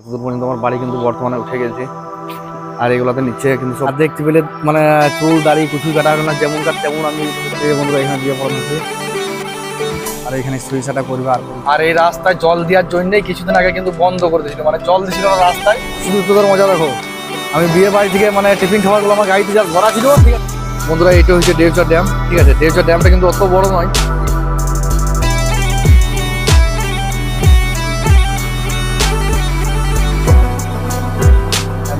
এতদূর পর্যন্ত আমার বাড়ি কিন্তু বর্তমানে উঠে গেছে। আর এগুলোতে নিচ্ছে কিন্তু সব দেখতে পেলে মানে চুল দাড়ি কুচু কাটা না যেমন কাট তেমন আমি এই বন্ধুরা এখানে দিয়ে পড়া হচ্ছে আর এখানে সুইসাটা করবে আর আর এই রাস্তায় জল দেওয়ার জন্যই কিছুদিন আগে কিন্তু বন্ধ করে দিয়েছিল। মানে জল দিছিল না রাস্তায়। শুধু তোদের মজা দেখো। আমি বিয়ে বাড়ি থেকে মানে টিফিন খাবারগুলো আমার গাড়িতে যা ভরা ছিল ঠিক আছে। বন্ধুরা এটা হচ্ছে দেবচর ড্যাম ঠিক আছে। দেবচর ড্যামটা কিন্তু অত বড় নয়।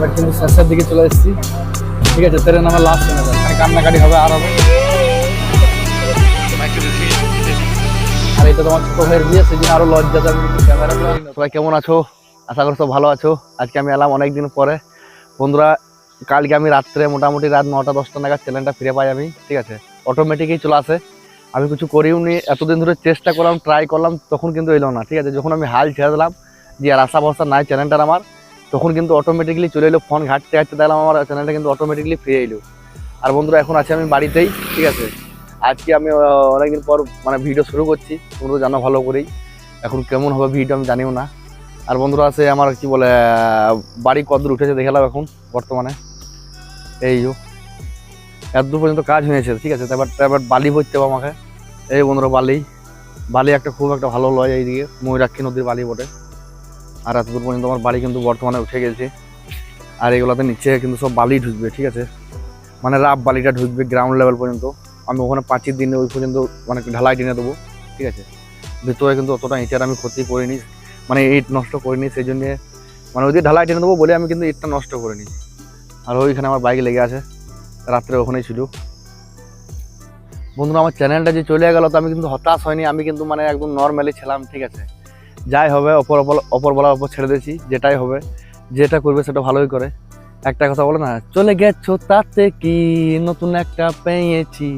এবার কিন্তু শেষের দিকে চলে এসেছি। ঠিক আছে ট্রেন আমার লাস্ট ট্রেন এখানে কান্নাকাটি হবে আর হবে। আর এটা তোমার ছোট ভাইয়ের বিয়ে সেই জন্য আরও লজ্জাতে আমি ক্যামেরা সবাই কেমন আছো? আশা করছ ভালো আছো। আজকে আমি এলাম অনেকদিন পরে। বন্ধুরা, কালকে আমি রাত্রে মোটামুটি রাত নটা, দশটা নাগাদ চ্যানেলটা ফিরে পাই আমি, ঠিক আছে? অটোমেটিকই চলে আসে। আমি কিছু করিও নি, এতদিন ধরে চেষ্টা করলাম ট্রাই করলাম, তখন কিন্তু এলো না, ঠিক আছে? যখন আমি হাল ছেড়ে দিলাম, যে আর আশা ভরসা নাই চ্যানেলটার আমার তখন কিন্তু অটোমেটিকলি চলে এলো ফোন ঘাটতে ঘাটতে দেখলাম আমার চ্যানেলটা কিন্তু অটোমেটিকলি ফিরে এলো। আর বন্ধুরা, এখন আছি আমি বাড়িতেই, ঠিক আছে? আজকে আমি অনেকদিন পর মানে ভিডিও শুরু করছি, তোমরা তো জানো ভালো করেই। এখন কেমন হবে ভিডিও আমি জানিও না। আর বন্ধুরা আছে আমার কি বলে বাড়ি কদ্দূর উঠেছে দেখালাম এখন, বর্তমানে। এই এতদূর পর্যন্ত কাজ হয়েছে, ঠিক আছে? তারপর তারপর বালি ভরতে হবে আমাকে। এই বন্ধুরা, বালি। বালি একটা খুব একটা ভালো লয় এইদিকে, ময়ূরাক্ষী নদীর বালি বটে। আর এতদূর পর্যন্ত আমার বাড়ি কিন্তু বর্তমানে উঠে গেছে। আর এগুলোতে নিচে কিন্তু সব বালি ঢুকবে, ঠিক আছে? মানে রাফ বালিটা ঢুকবে গ্রাউন্ড লেভেল পর্যন্ত। আমি ওখানে পাঁচির দিনে ওই পর্যন্ত মানে ঢালাই টেনে দেবো, ঠিক আছে? ভিতরে কিন্তু অতটা ইটের আমি ক্ষতি করিনি মানে ইট নষ্ট করিনি সেই জন্যে মানে ওইদিকে ঢালাই টেনে দেবো বলে আমি কিন্তু ইটটা নষ্ট করিনি। আর ওইখানে আমার বাইক লেগে আছে, রাত্রে ওখানেই ছিল। বন্ধুরা, আমার চ্যানেলটা যে চলে গেল তো আমি কিন্তু হতাশ হয়নি, আমি কিন্তু মানে একদম নর্মালি ছিলাম, ঠিক আছে? যাই হবে, অপর অপর বলার অপর ছেড়ে দিয়েছি, যেটাই হবে, যেটা করবে সেটা ভালোই করে। একটা কথা বলে না, চলে গেছো তাতে কি? নতুন একটা পেয়েছি,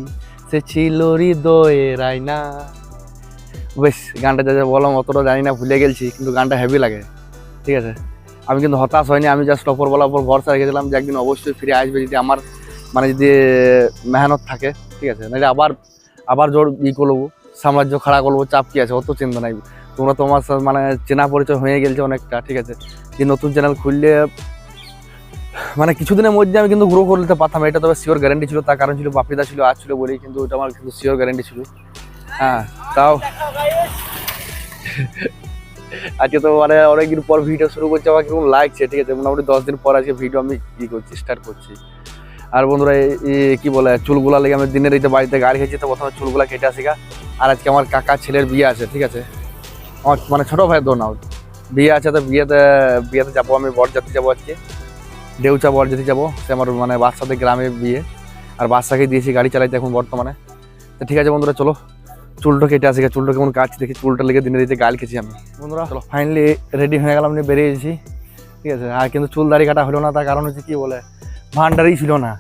সে ছিল হৃদয়ের আয়না। বেশ, গানটা যা যা বললাম অতটা জানি না, ভুলে গেছি, কিন্তু গানটা হেভি লাগে, ঠিক আছে? আমি কিন্তু হতাশ হয়নি, আমি জাস্ট অপর বলার উপর ভরসা রেখেছিলাম যে একদিন অবশ্যই ফিরে আসবে যদি আমার মানে যদি মেহনত থাকে, ঠিক আছে? নাহলে আবার আবার জোর ই করব, সাম্রাজ্য খাড়া করব, চাপ কি আছে? অত চিন্তা নাই। তোমরা তোমার সাথে মানে চেনা পরিচয় হয়ে গেছে অনেকটা, ঠিক আছে? যে নতুন চ্যানেল খুললে মানে কিছুদিনের মধ্যে আমি কিন্তু গ্রো করতে পারতাম এটা তবে শিওর গ্যারেন্টি ছিল, তার কারণ ছিল বাপিদা ছিল, আজ ছিল বলেই কিন্তু ওটা আমার কিন্তু শিওর গ্যারেন্টি ছিল। হ্যাঁ তাও আজকে তো মানে অনেকদিন পর ভিডিও শুরু করছি আমার কীরকম লাগছে, ঠিক আছে? মোটামুটি দশ দিন পর আজকে ভিডিও আমি ই করছি স্টার্ট করছি। আর বন্ধুরা কি বলে, চুলগুলা লেগে আমি দিনের এই বাড়িতে গাড়ি খেয়েছি, তো প্রথমে চুলগুলা কেটে আসি। আর আজকে আমার কাকা ছেলের বিয়ে আছে, ঠিক আছে? আমার মানে ছোট ভাইয়ের দোনা বিয়ে আছে তো বিয়েতে বিয়েতে যাব আমি বরযাত্রী যাব আজকে দেউচা বরযাত্রী যাব সে আমার মানে বাচ্চাদের গ্রামে বিয়ে আর বাচ্চাকে দিয়েছি গাড়ি চালাইতে এখন বর্তমানে তো ঠিক আছে বন্ধুরা চলো চুলটা কেটে আসি চুলটা কেমন কাটছি দেখি চুলটা লেগে দিনে দিতে গাল খেয়েছি আমি বন্ধুরা চলো ফাইনালি রেডি হয়ে গেলাম নিয়ে বেরিয়ে গেছি ঠিক আছে আর কিন্তু চুল দাড়ি কাটা হলো না তার কারণ হচ্ছে কী বলে ভান্ডারই ছিল না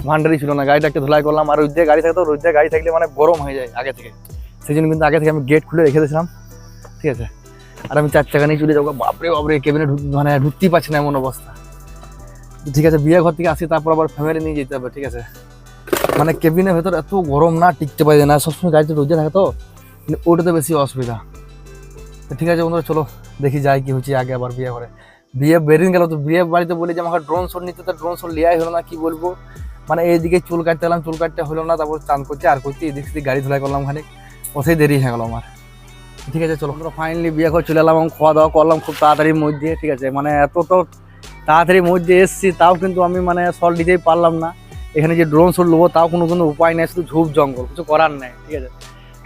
ভান্ডারই ছিল না গাড়িটা একটু ধুলাই করলাম আর রোদ্রে গাড়ি থাকতো রোদ্রে গাড়ি থাকলে মানে গরম হয়ে যায় আগে থেকে সেই জন্য কিন্তু আগে থেকে আমি গেট খুলে রেখে দিয়েছিলাম ঠিক আছে? আর আমি চার চাকা নিয়ে চলে যাব। বাপরে বাপরে কেবিনে মানে ঢুকতেই পারছি না এমন অবস্থা। ঠিক আছে বিয়ে ঘর থেকে আসি, তারপর আবার ফ্যামিলি নিয়ে যেতে হবে, ঠিক আছে? মানে কেবিনের ভেতর এত গরম না, টিকতে পারে না। সবসময় গাড়িতে রোজে থাকে তো কিন্তু ওটাতে বেশি অসুবিধা। ঠিক আছে বন্ধুরা, চলো দেখি যাই কি হচ্ছে আগে আবার বিয়ে করে বিয়ে বেরিয়ে গেল তো, বিয়ে বাড়িতে বলে যে আমাকে ড্রোন শট নিতে, তো ড্রোন শট লিয়াই হলো না, কি বলব? মানে এইদিকে চুল কাটতে গেলাম চুল কাটতে হলো না, তারপর চান করছি, আর করছি এদিক সেদিক গাড়ি ধুলাই করলাম খানিক। ওতেই দেরি হয়ে গেল আমার। ঠিক আছে, চলো। আমরা ফাইনালি বিয়ে করে চলে এলাম খাওয়া দাওয়া করলাম খুব তাড়াতাড়ির মধ্যে, ঠিক আছে। মানে এত তো তাড়াতাড়ির মধ্যে এসছি, তাও কিন্তু আমি মানে সল দিতেই পারলাম না। এখানে যে ড্রোন শট নেব তাও কোনো কোনো উপায় নেই, শুধু ঝুপ জঙ্গল, কিছু করার নেই, ঠিক আছে।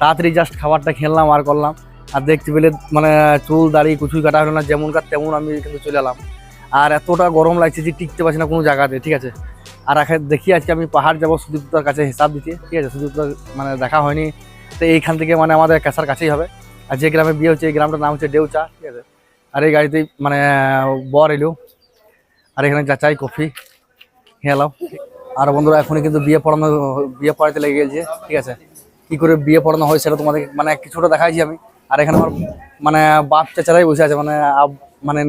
তাড়াতাড়ি জাস্ট খাবারটা খেললাম আর করলাম। আর দেখতে পেলে মানে চুল, দাড়ি, কুচুই কাটা হলো না, যেমন কার তেমন আমি কিন্তু চলে এলাম। আর এতটা গরম লাগছে যে টিকতে পারছি না কোনো জায়গাতে, ঠিক আছে। আর এখন দেখি আজকে আমি পাহাড় যাব সুদীপ্তার কাছে হিসাব দিতে, ঠিক আছে। সুদীপ্তার মানে দেখা হয়নি, তো এইখান থেকে মানে আমাদের ক্যাসার কাছেই হবে। আর যে গ্রামে বিয়ে হচ্ছে, এই গ্রামটার নাম হচ্ছে ডেউচা ঠিক আছে? আর এই গাড়িতেই মানে বর এলো। আর এখানে চাচাই কফি। খেলাম আর বন্ধুরা, এখনই কিন্তু বিয়ে পড়ানো, বিয়ে পড়াতে লেগে গেছে, ঠিক আছে? কি করে বিয়ে পড়ানো হয় সেটা তোমাদের মানে কিছুটা দেখাইছি আমি। আর এখানে আমার মানে বাপ চাচারাই বসে আছে মানে মানে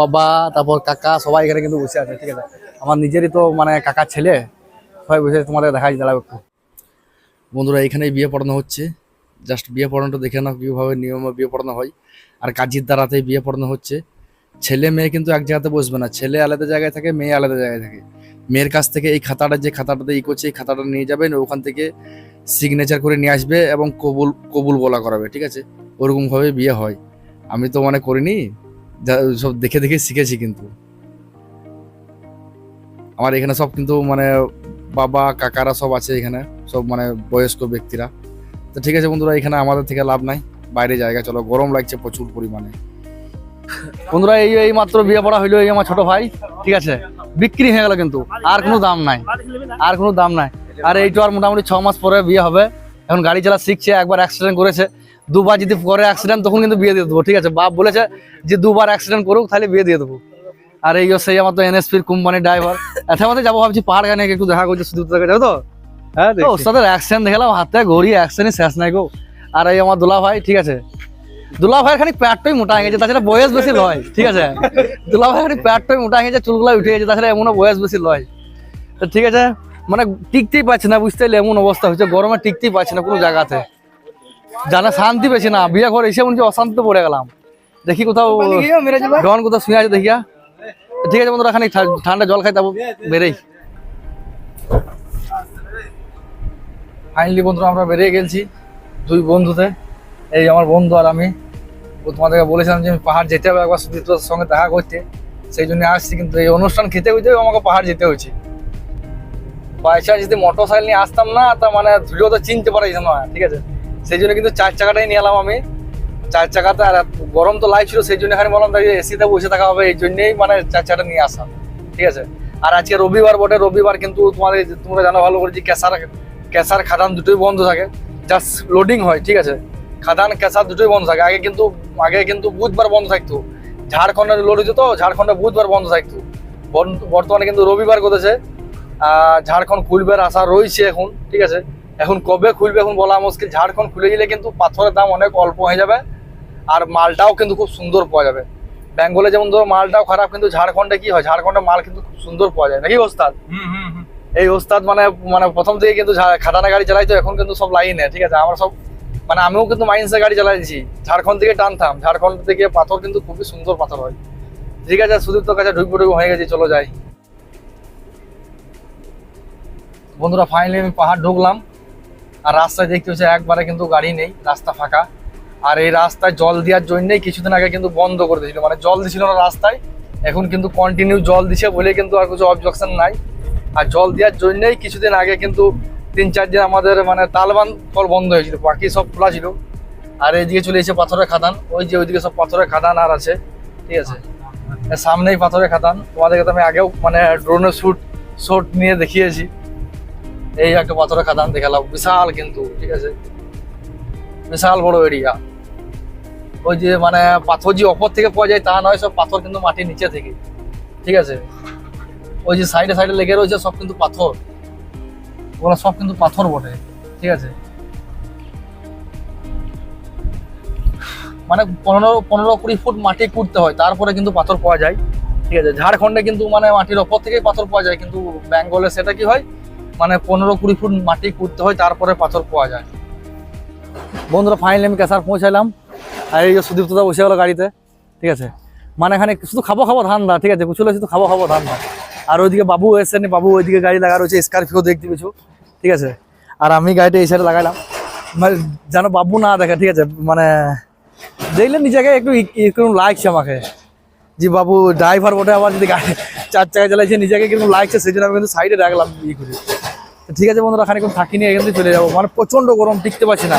বাবা, তারপর কাকা, সবাই এখানে কিন্তু বসে আছে, ঠিক আছে? আমার নিজেরই তো মানে কাকার ছেলে, সবাই বসে তোমাদের দেখাই দাঁড়াবে একটু। বন্ধুরা, এখানেই বিয়ে পড়ানো হচ্ছে। জাস্ট বিয়ে পড়ানোটা দেখে নাও কীভাবে নিয়মে বিয়ে পড়ানো হয়। আর কাজীর দ্বারাতেই বিয়ে পড়ানো হচ্ছে। ছেলে মেয়ে কিন্তু এক জায়গাতে বসবে না। ছেলে আলাদা জায়গায় থাকে, মেয়ে আলাদা জায়গায় থাকে। মেয়ের কাছ থেকে এই খাতাটা যে খাতাটাতে ই করছে, এই খাতাটা নিয়ে যাবেন, ওখান থেকে সিগনেচার করে নিয়ে আসবে এবং কবুল কবুল বলা করাবে, ঠিক আছে? ওরকম ভাবে বিয়ে হয়। আমি তো মানে করিনি সব দেখে দেখে শিখেছি কিন্তু। আমার এখানে সব কিন্তু মানে বাবা, কাকারা সব আছে এখানে, সব মানে বয়স্ক ব্যক্তিরা। তো ঠিক আছে বন্ধুরা, এখানে আমাদের থেকে লাভ নাই। বাইরে জায়গা, চলো, গরম লাগছে প্রচুর পরিমাণে। বন্ধুরা, এই এই মাত্র বিয়ে পড়া হইল এই আমার ছোট ভাই, ঠিক আছে? বিক্রি হয়ে গেল কিন্তু, আর কোনো দাম নাই, আর কোনো দাম নাই। আর এইটা আর মোটামুটি ছ মাস পরে বিয়ে হবে। এখন গাড়ি চালা শিখছে, একবার অ্যাক্সিডেন্ট করেছে। দুবার যদি করে অ্যাক্সিডেন্ট তখন কিন্তু বিয়ে দিয়ে দেবো, ঠিক আছে? বাপ বলেছে যে দুবার অ্যাক্সিডেন্ট করুক, তাহলে বিয়ে দিয়ে দেবো। আর এই সেই আমার তো এনএসপির কোম্পানির ড্রাইভার এত মধ্যে যাব, ভাবছি পাহাড় গানে একটু দেখা করছে, শুধু যাব তো? হ্যাঁ ওর সাথে অ্যাকশন দেখালাম হাতে ঘড়ি অ্যাকশনই শেষ নাই গো। আর এই আমার দুলা ভাই ঠিক আছে। দুলা ভাইয়ের খানিক প্যাটটাই মোটা হয়ে গেছে তাছাড়া বয়স বেশি লয় ঠিক আছে। দুলা ভাই খানিক প্যাটটাই মোটা হয়ে গেছে চুলগুলা উঠে গেছে তাছাড়া এমনও বয়স বেশি লয়। তো ঠিক আছে মানে টিকতেই পারছে না বুঝতে পারলে এমন অবস্থা হয়েছে গরমে টিকতেই পারছে না কোনো জায়গাতে। জানা শান্তি পেয়েছি না বিয়ে ঘর এসে মনে হচ্ছে অশান্তিতে পড়ে গেলাম। দেখি কোথাও ডন কোথাও শুয়ে আছে দেখিয়া। ঠিক আছে বন্ধুরা খানিক ঠা- ঠান্ডা জল খাই তারপর বেরেই। ফাইনালি বন্ধুরা, আমরা বেরিয়ে গেছি দুই বন্ধুতে। এই আমার বন্ধু আর আমি। তোমাদেরকে বলেছিলাম যে আমি পাহাড় যেতে হবে একবার সুদীপ্তর সঙ্গে দেখা করতে। সেই জন্য আসছি, কিন্তু এই অনুষ্ঠান খেতে খেতে আমাকে পাহাড় যেতে হয়েছে। পয়সা যদি মোটর সাইকেল নিয়ে আসতাম না, তা মানে ধুলেও তো চিনতে পারাইছে না, ঠিক আছে? সেই জন্য কিন্তু চার চাকাটাই নিয়ে এলাম আমি। চার চাকাতে আর গরম তো লাইফ লাগছিল সেই জন্য এখানে বললাম তাই এসিতে বসে থাকা হবে। এই জন্যই মানে চার চাকাটা নিয়ে আসা, ঠিক আছে? আর আজকে রবিবার বটে, রবিবার কিন্তু তোমাদের, তোমরা জানো ভালো করে যে ক্যাসার ক্যাসার খাদান দুটোই বন্ধ থাকে। জাস্ট লোডিং হয়, ঠিক আছে? খাদান ক্যাসার দুটোই বন্ধ থাকে। আগে কিন্তু আগে কিন্তু বুধবার বন্ধ থাকতো। ঝাড়খণ্ডে লোড হতো তো, ঝাড়খণ্ডে বুধবার বন্ধ থাকতো। বর্তমানে কিন্তু রবিবার করেছে ঝাড়খণ্ড খুলবার আশা রয়েছে এখন, ঠিক আছে? এখন কবে খুলবে এখন বলা মুশকিল। ঝাড়খণ্ড খুলে গেলে কিন্তু পাথরের দাম অনেক অল্প হয়ে যাবে। আর মালটাও কিন্তু খুব সুন্দর পাওয়া যাবে। বেঙ্গলে যেমন ধরো মালটাও খারাপ, কিন্তু ঝাড়খণ্ডে কি হয়? ঝাড়খণ্ডে মাল কিন্তু খুব সুন্দর পাওয়া যায়। নাকি ওস্তাদ? এই ওস্তাদ মানে মানে প্রথম থেকে কিন্তু খাদানা গাড়ি চালাইতো, এখন কিন্তু সব লাইনে, ঠিক আছে? আমার সব মানে আমিও কিন্তু মাইন্সে গাড়ি চালাইছি ঝাড়খণ্ড থেকে টানতাম। ঝাড়খণ্ড থেকে পাথর কিন্তু খুবই সুন্দর পাথর হয়। ঠিক আছে সুদীপ্তর কাছে ঢুকবো ঢুকবো, হয়ে গেছে, চলো যাই। বন্ধুরা ফাইনালি আমি পাহাড় ঢুকলাম। আর রাস্তায় দেখতে হচ্ছে একবারে কিন্তু গাড়ি নেই, রাস্তা ফাঁকা। আর এই রাস্তায় জল দেওয়ার জন্যই কিছুদিন আগে কিন্তু বন্ধ করে দিয়েছিল। মানে জল দিছিল না রাস্তায়, এখন কিন্তু কন্টিনিউ জল দিছে বলে কিন্তু আর কিছু অবজেকশন নাই। আর জল দেওয়ার জন্যই কিছুদিন আগে কিন্তু তিন চার দিন আমাদের মানে তালবান ফল বন্ধ হয়েছিল, বাকি সব খোলা ছিল। আর এইদিকে চলে এসেছে পাথরের খাদান, ওই যে ওইদিকে সব পাথরের খাদান আর আছে, ঠিক আছে? সামনেই পাথরের খাদান, তোমাদেরকে তো আমি আগেও মানে ড্রোনের শ্যুট শট নিয়ে দেখিয়েছি। এই একটা পাথরের খাদান দেখালাম, বিশাল কিন্তু, ঠিক আছে? বিশাল বড় এরিয়া ওই যে মানে পাথর যে অপর থেকে পাওয়া যায় তা নয়, সব পাথর কিন্তু মাটির নিচে থেকে, ঠিক আছে? ওই যে সাইডে সাইডে লেগে রয়েছে, সব কিন্তু পাথর। ওগুলো সব কিন্তু পাথর বটে, ঠিক আছে? মানে পনেরো পনেরো কুড়ি ফুট মাটি কুড়তে হয়, তারপরে কিন্তু পাথর পাওয়া যায়, ঠিক আছে? ঝাড়খণ্ডে কিন্তু মানে মাটির ওপর থেকেই পাথর পাওয়া যায়, কিন্তু বেঙ্গলে সেটা কি হয়? মানে পনেরো কুড়ি ফুট মাটি কুড়তে হয়, তারপরে পাথর পাওয়া যায়। বন্ধুরা ফাইনালি আমি কেসার পৌঁছালাম আর এই যে সুদীপ্তদা বসে গেলো গাড়িতে, ঠিক আছে? মানে এখানে শুধু খাব খাব ধান ধান্দা, ঠিক আছে? কুচুলে শুধু খাব খাব ধান ধান্দা। আর ওইদিকে বাবু এসেনি বাবু ওইদিকে গাড়ি লাগা রয়েছে স্করপিও দেখতে পেছো ঠিক আছে? আর আমি গাড়িটা এই সাইডে লাগাইলাম। মানে যেন বাবু না দেখে, ঠিক আছে? মানে দেখলে নিজেকে একটু এরকম লাগছে আমাকে। যে বাবু ড্রাইভার বটে আবার যদি গাড়ি চার চাকা চালাইছে নিজেকে কীরকম লাগছে, সেই জন্য আমি কিন্তু সাইডে রাখলাম ই করে। ঠিক আছে বন্ধুরা, খানিকক্ষণ থাকিনি, এখান থেকে চলে যাব। মানে প্রচণ্ড গরম, টিকতে পারছি না।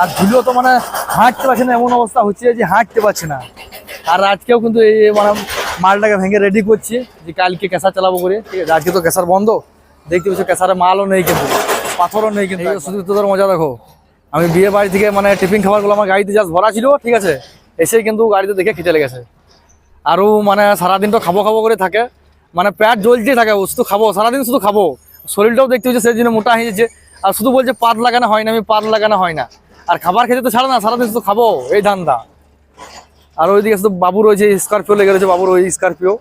আর ধুলো তো মানে হাঁটতে পারছি না, এমন অবস্থা হচ্ছে যে হাঁটতে পারছি না। আর আজকেও কিন্তু এই মানে মালটাকে ভেঙে রেডি করছি। যে কালকে ক্যাসার চালাবো করে। ঠিক আছে? আজকে তো ক্যাসার বন্ধ। দেখতে পাচ্ছি ক্যাসারে মালও নেই কিন্তু। পাথরও নেই কিন্তু। শুধু তোদের মজা দেখো। আমি বিয়ে বাড়ি থেকে মানে টিফিন খাবারগুলো আমার গাড়িতে জাস্ট ভরা ছিল ঠিক আছে? এসেই কিন্তু গাড়িতে দেখে খিচে লেগেছে। আরও মানে সারাদিন তো খাব খাব করে থাকে। মানে পেট জ্বলতেই থাকে ও শুধু খাব সারাদিন শুধু খাব। শরীরটাও দেখতে হচ্ছে সেই জন্য মোটা হয়ে যাচ্ছে। আর শুধু বলছে পাত লাগানো হয় না আমি পাত লাগানো হয় না। আর খাবার খেতে তো ছাড়ে না সারাদিন শুধু খাব। এই ধান্দা। আর ওইদিকে বাবুর ওই যে স্করপিও লেগে রয়েছে বাবুর ওই স্করপিও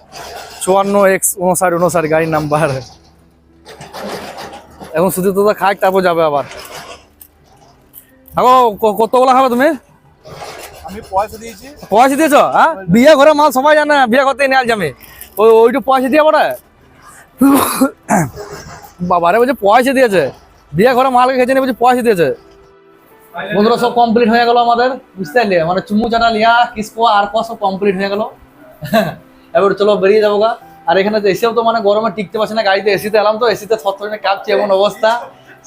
চুয়ান্ন এক্স উনষাট উনষাট গাড়ির নাম্বার। এখন শুধু তো খাক তারপর যাবে আবার। আগো কতগুলা খাবে তুমি? আমি পয়সা দিয়েছি। পয়সা দিয়েছ? হ্যাঁ বিয়ে ঘরে মাল সবাই জানে বিয়ে করতে নিয়ে যাবে। ওই ওইটু পয়সা দিয়ে বড় বাবারে বলছে পয়সা দিয়েছে। বিয়ে ঘরে মাল খেয়েছে নিয়ে বলছে পয়সা দিয়েছে। বন্ধুরা সব কমপ্লিট হয়ে গেল আমাদের বুঝতে পারলে? মানে চুমু চাটা লিয়া কিসকো আর কো সব কমপ্লিট হয়ে গেল। এবার চলো বেরিয়ে যাব গা। আর এখানে তো এসেও তো মানে গরমে টিকতে পারছে না গাড়িতে এসিতে এলাম তো এসিতে ছত্রজনে কাঁপছে এমন অবস্থা।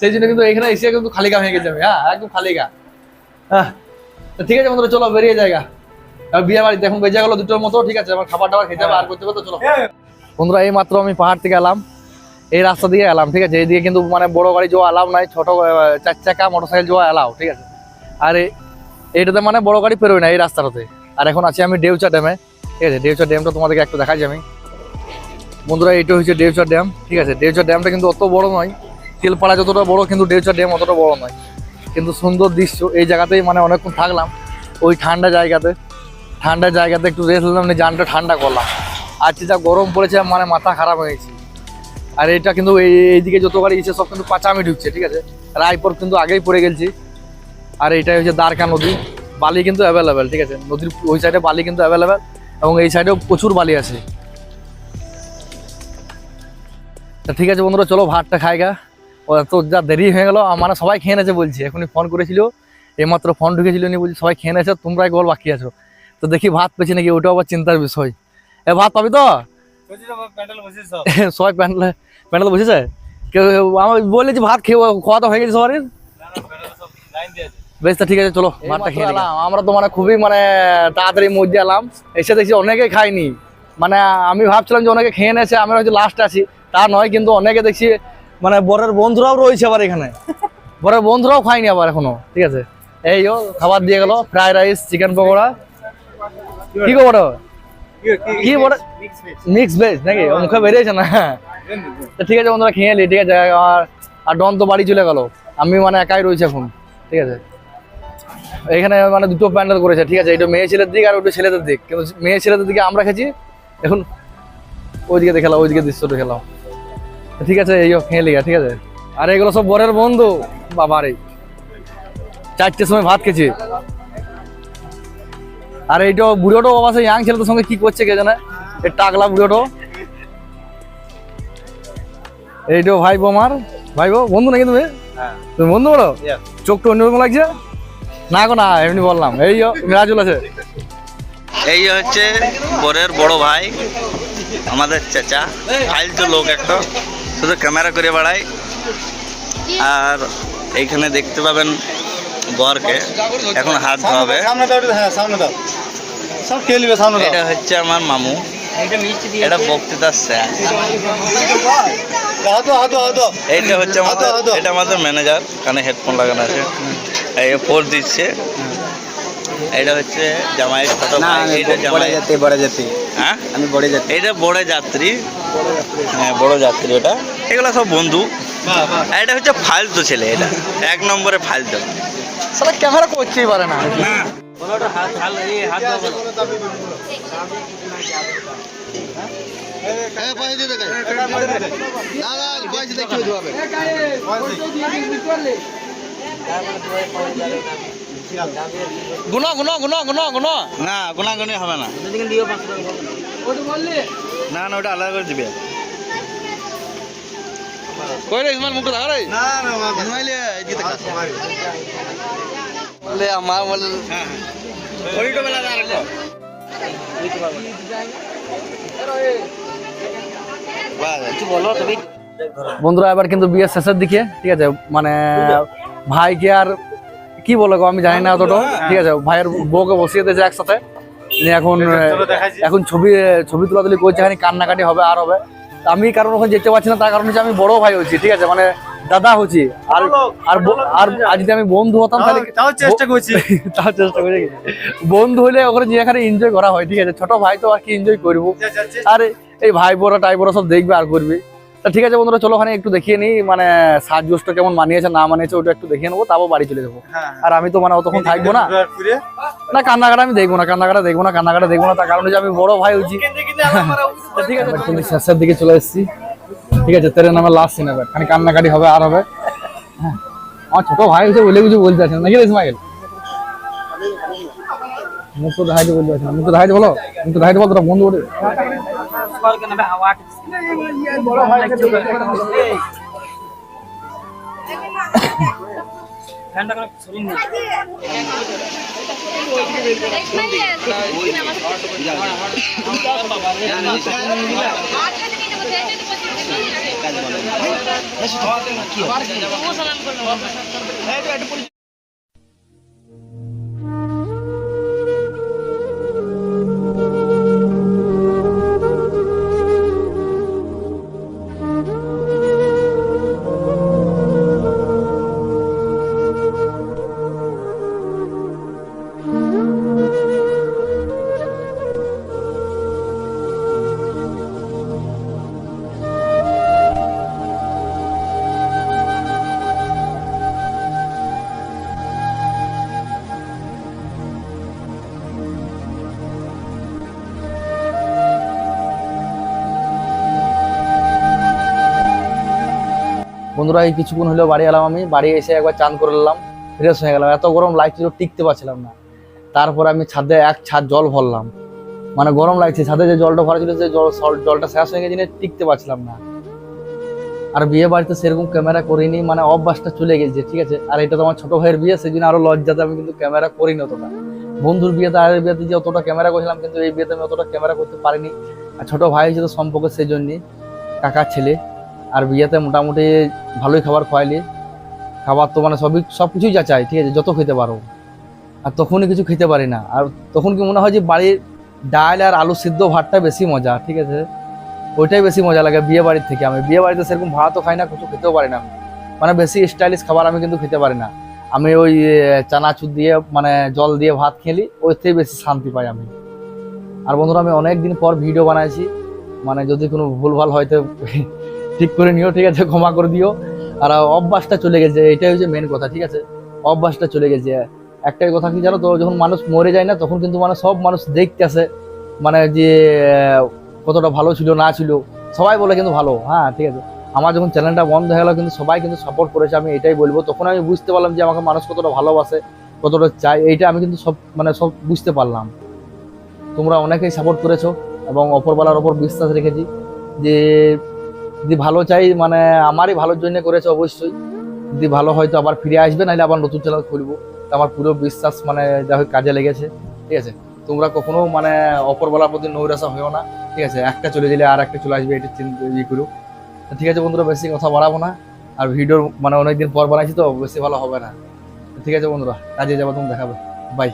সেই জন্য কিন্তু এখানে এসে কিন্তু খালি গা হয়ে গেছে হ্যাঁ একদম খালি গা। হ্যাঁ ঠিক আছে বন্ধুরা চলো বেরিয়ে জায়গা আর বিয়ে বাড়ি দেখুন বেজে গেলো দুটোর মতো ঠিক আছে? আমার খাবার দাবার খেতে হবে আর করতে হবে তো চলো। বন্ধুরা এই মাত্র আমি পাহাড় থেকে এলাম। এই রাস্তা দিয়ে এলাম, ঠিক আছে? এইদিকে কিন্তু মানে বড় গাড়ি যাওয়া এলাও নাই, ছোট চার চাকা মোটর সাইকেল যাওয়া এলাও, ঠিক আছে? আর এইটাতে মানে বড় গাড়ি পেরোয় না এই রাস্তাটাতে। আর এখন আছি আমি ডেউচা ড্যামে, ঠিক আছে? ডেউচা ড্যামটা তোমাদেরকে একটু দেখাচ্ছি আমি। বন্ধুরা, এইটা হচ্ছে ডেউচা ড্যাম, ঠিক আছে? ডেউচা ড্যামটা কিন্তু অত বড় নয় তেলপাড়া যতটা বড়, কিন্তু ডেউচা ড্যাম অতটা বড় নয়। কিন্তু সুন্দর দৃশ্য, এই জায়গাতেই মানে অনেকক্ষণ থাকলাম, ওই ঠান্ডা জায়গাতে। ঠান্ডা জায়গাতে একটু রেস্ট নিলাম জানটা ঠান্ডা করলাম। আজকে যা গরম পড়েছে মানে মাথা খারাপ হয়ে গেছে। আর এটা কিন্তু এই এইদিকে যত গাড়ি ইচ্ছে সব কিন্তু পাঁচামি ঢুকছে ঠিক আছে? রায়পুর কিন্তু আগেই পড়ে গেছি আর এইটা হচ্ছে দ্বারকা নদী। বালি কিন্তু অ্যাভেলেবেল ঠিক আছে? নদীর ওই সাইডে বালি কিন্তু অ্যাভেলেবেল এবং এই সাইডেও প্রচুর বালি আছে। তা ঠিক আছে বন্ধুরা চলো ভাতটা খাই গা। ও তো যা দেরি হয়ে গেল মানে সবাই খেয়ে নেছে বলছি এখনই ফোন করেছিল। এইমাত্র ফোন ঢুকেছিল নি বলছি সবাই খেয়ে নেছে তোমরাই গোল বাকি আছো। তো দেখি ভাত পেয়েছি নাকি ওটাও আবার চিন্তার বিষয়। এ ভাত পাবি তো? সবাই প্যান্ডেল প্যান্ডেল বসেছে? কেউ আমার বললে যে ভাত খেয়ে খাওয়া তো হয়ে গেছে সবারই প্যান্ডেল সব লাইন দিয়েছে বেশ তা ঠিক আছে চলো ভাতটা খেয়ে এলাম। আমরা তো মানে খুবই মানে তাড়াতাড়ি মধ্যে এলাম। এসে দেখছি অনেকে খায়নি মানে আমি ভাবছিলাম যে অনেকে খেয়ে নেছে আমি হয়তো লাস্ট আছি। তা নয় কিন্তু অনেকে দেখছি মানে বরের বন্ধুরাও রয়েছে আবার এখানে। বরের বন্ধুরাও খায়নি আবার এখনও। ঠিক আছে? এই ও খাবার দিয়ে গেল ফ্রাইড রাইস চিকেন পকোড়া। কি খবর? কি বড় মিক্স ভেজ নাকি? ও মুখে বেরিয়েছে না? ঠিক আছে বন্ধুরা, খেয়ে এলি ঠিক আছে। আর আর ডন তো বাড়ি চলে গেল। আমি মানে একাই রয়েছে এখন, ঠিক আছে। এখানে মানে দুটো প্যান্ডেল করেছে, ঠিক আছে। এটা মেয়ে ছেলের দিক আর ওটা ছেলেদের দিক। কিন্তু মেয়ে ছেলেদের দিকে আমরা খেয়েছি, এখন ওইদিকে দেখালাম, ওইদিকে দৃশ্যটা খেলাম ঠিক আছে, এই খেয়ে লিগা ঠিক আছে। আর এগুলো সব বরের বন্ধু। বাবারে চারটের সময় ভাত খেয়েছি। আর এইটা বুড়োটো বাবা সেই ইয়াং ছেলেদের সঙ্গে কি করছে কে জানে? এই টাকলা বুড়োটো। এইটো ভাই বোমার ভাই বো বন্ধু নাকি তুমি? হ্যাঁ। তুমি বন্ধু বলো Yes. চোখটা অন্যরকম লাগছে। না গো না এমনি বললাম এই মিরাজুল আছে। এই হচ্ছে বরের বড় ভাই আমাদের চাচা। ফাইলতো লোক একটা। শুধু ক্যামেরা করে বেড়ায় আর এইখানে দেখতে পাবেন বরকে। এখন হাত ধোয়াবে। সামনে দাও হ্যাঁ সামনে দাও। সব খেয়ে নিবে সামনে এটা হচ্ছে আমার মামু। এটা বক্তৃতার স্যার। হাতো হাতো হাতো এইটা হচ্ছে আমাদের। এটা আমাদের ম্যানেজার কানে হেডফোন লাগানো আছে। এই ফোর দিচ্ছে। এটা হচ্ছে ছোট জামাই বড় জাতি হ্যাঁ? আমি বড় জাতি এটা বড় যাত্রী। হ্যাঁ বড় যাত্রী এটা এগুলো সব বন্ধু। এটা হচ্ছে ফালতু ছেলে এটা। এক নম্বরে ফালতু। সালা ক্যামেরা করতেই পারে না। গুনো গুনো গুনো গুনো গুনো না গোনাগুনি হবে না। না না ওটা আলাদা করে দিবে। কই রে ইসমান মুখটা দেখা রে না না মা ইসমাইলে এদিকে আমার বলে হ্যাঁ হ্যাঁ। ওইটা বেলা রাখো। বন্ধুরা এবার কিন্তু বিয়ের শেষের দিকে ঠিক আছে? মানে ভাইকে আর কি বলে গো আমি জানি না অতটা। ঠিক আছে ভাইয়ের বউকে বসিয়ে দিয়েছে একসাথে। নিয়ে এখন এখন ছবি ছবি তোলাতুলি করছে এখানে কান্নাকাটি হবে আর হবে। তা আমি কারণ ওখানে যেতে পারছি না তার কারণ হচ্ছে আমি বড় ভাই হচ্ছি ঠিক আছে? মানে দাদা হচ্ছি। আর আর আর আর যদি আমি বন্ধু হতাম তাহলে তাও চেষ্টা করছি। তার চেষ্টা করে বন্ধু হলে ওখানে যে এখানে এনজয় করা হয় ঠিক আছে? ছোট ভাই তো আর কি এনজয় করব। আরে এই ভাই বোরা টাই বোরা সব দেখবে আর করবে। তা ঠিক আছে বন্ধুরা চলো ওখানে একটু দেখিয়ে নিই মানে সাজগোজটা কেমন মানিয়েছে না মানিয়েছে ওটা একটু দেখিয়ে নেব তারপর বাড়ি চলে যাব। হ্যাঁ। আর আমি তো মানে অতক্ষণ থাকব না। না কান্নাকাটা আমি দেখব না কান্নাকাটা দেখব না কান্নাকাটা দেখব না। তার কারণ হচ্ছে আমি বড় ভাই হচ্ছি। ঠিক আছে শেষের দিকে চলে এসেছি। ঠিক আছে, তেরে নামে লাস্ট সিন হবে। খালি কান্নাকাটি হবে, আর হবে। হ্যাঁ। আমার ছোট ভাই হচ্ছে বলে কিছু বলতে আছে নাকি ইসমাইল? মুখ তো দেখাইতে বলতে না? মুখ তো দেখাইতে বলো? মুখ তো দেখাইতে তোরা বন্ধু ওঠে বন্ধুরা, এই কিছুক্ষণ হলেও বাড়ি এলাম আমি। বাড়ি এসে একবার চান করে নিলাম ফ্রেশ হয়ে গেলাম। এত গরম লাগছিল, টিকতে পারছিলাম না। তারপর আমি ছাদে এক ছাদ জল ভরলাম। মানে গরম লাগছে, ছাদে যে জলটা ভরা ছিল যে জল জলটা শেষ হয়ে গেছে টিকতে পারছিলাম না। আর বিয়ে বাড়িতে সেরকম ক্যামেরা করিনি মানে অভ্যাসটা চলে গেছে, ঠিক আছে? আর এটা তো আমার ছোট ভাইয়ের বিয়ে সেই জন্য আরও লজ্জাতে আমি কিন্তু ক্যামেরা করিনি অতটা। বন্ধুর বিয়েতে আর বিয়েতে যে অতটা ক্যামেরা করেছিলাম, কিন্তু এই বিয়েতে আমি অতটা ক্যামেরা করতে পারিনি। আর ছোট ভাই হিসেবে সম্পর্কে সেই জন্যই কাকার ছেলে। আর বিয়েতে মোটামুটি ভালোই খাবার খোয়াইলি। খাবার তো মানে সবই সব কিছুই যা চাই, ঠিক আছে, যত খেতে পারো। আর তখনই কিছু খেতে পারি না। আর তখন কি মনে হয় যে বাড়ির ডাল আর আলু সিদ্ধ ভাতটা বেশি মজা, ঠিক আছে? ওইটাই বেশি মজা লাগে বিয়ে বাড়ির থেকে। আমি বিয়ে বাড়িতে সেরকম ভাতও খাই না, কিছু খেতেও পারি না। মানে বেশি স্টাইলিশ খাবার আমি কিন্তু খেতে পারি না। আমি ওই চানাচুর দিয়ে মানে জল দিয়ে ভাত খেলি, ওর থেকে বেশি শান্তি পাই আমি। আর বন্ধুরা, আমি অনেক দিন পর ভিডিও বানাইছি। মানে যদি কোনো ভুলভাল হয়তো ঠিক করে নিও, ঠিক আছে? ক্ষমা করে দিও। আর অভ্যাসটা চলে গেছে, এটাই হচ্ছে মেন কথা, ঠিক আছে? অভ্যাসটা চলে গেছে। একটাই কথা কি জানো তো, যখন মানুষ মরে যায় না, তখন কিন্তু মানে সব মানুষ দেখতে আসে। মানে যে কতটা ভালো ছিল, না ছিল, সবাই বলে কিন্তু ভালো। হ্যাঁ ঠিক আছে? আমার যখন চ্যানেলটা বন্ধ হয়ে গেলো, কিন্তু সবাই কিন্তু সাপোর্ট করেছে, আমি এটাই বলব। তখন আমি বুঝতে পারলাম যে আমাকে মানুষ কতটা ভালোবাসে, কতটা চাই এইটা আমি কিন্তু সব মানে সব বুঝতে পারলাম। তোমরা অনেকেই সাপোর্ট করেছ, এবং অপরবেলার ওপর বিশ্বাস রেখেছি যে যদি ভালো চাই মানে আমারই ভালোর জন্য করেছে অবশ্যই। যদি ভালো হয়তো আবার ফিরে আসবে, নাহলে আবার নতুন চ্যানেল খুলবো। আমার পুরো বিশ্বাস মানে হোক কাজে লেগেছে। ঠিক আছে? তোমরা কখনো মানে অপরবেলার প্রতি নৈরাশা হয়েও না। ঠিক আছে? একটা চলে গেলে আর একটা চলে আসবে এটা চিন্তা ইয়ে করো। ঠিক আছে বন্ধুরা, বেশি কথা বাড়াবো না। আর ভিডিও মানে অনেকদিন পর বানাইছি তো, বেশি ভালো হবে না। ঠিক আছে বন্ধুরা, কাজে যাব তুমি দেখাবে। বাই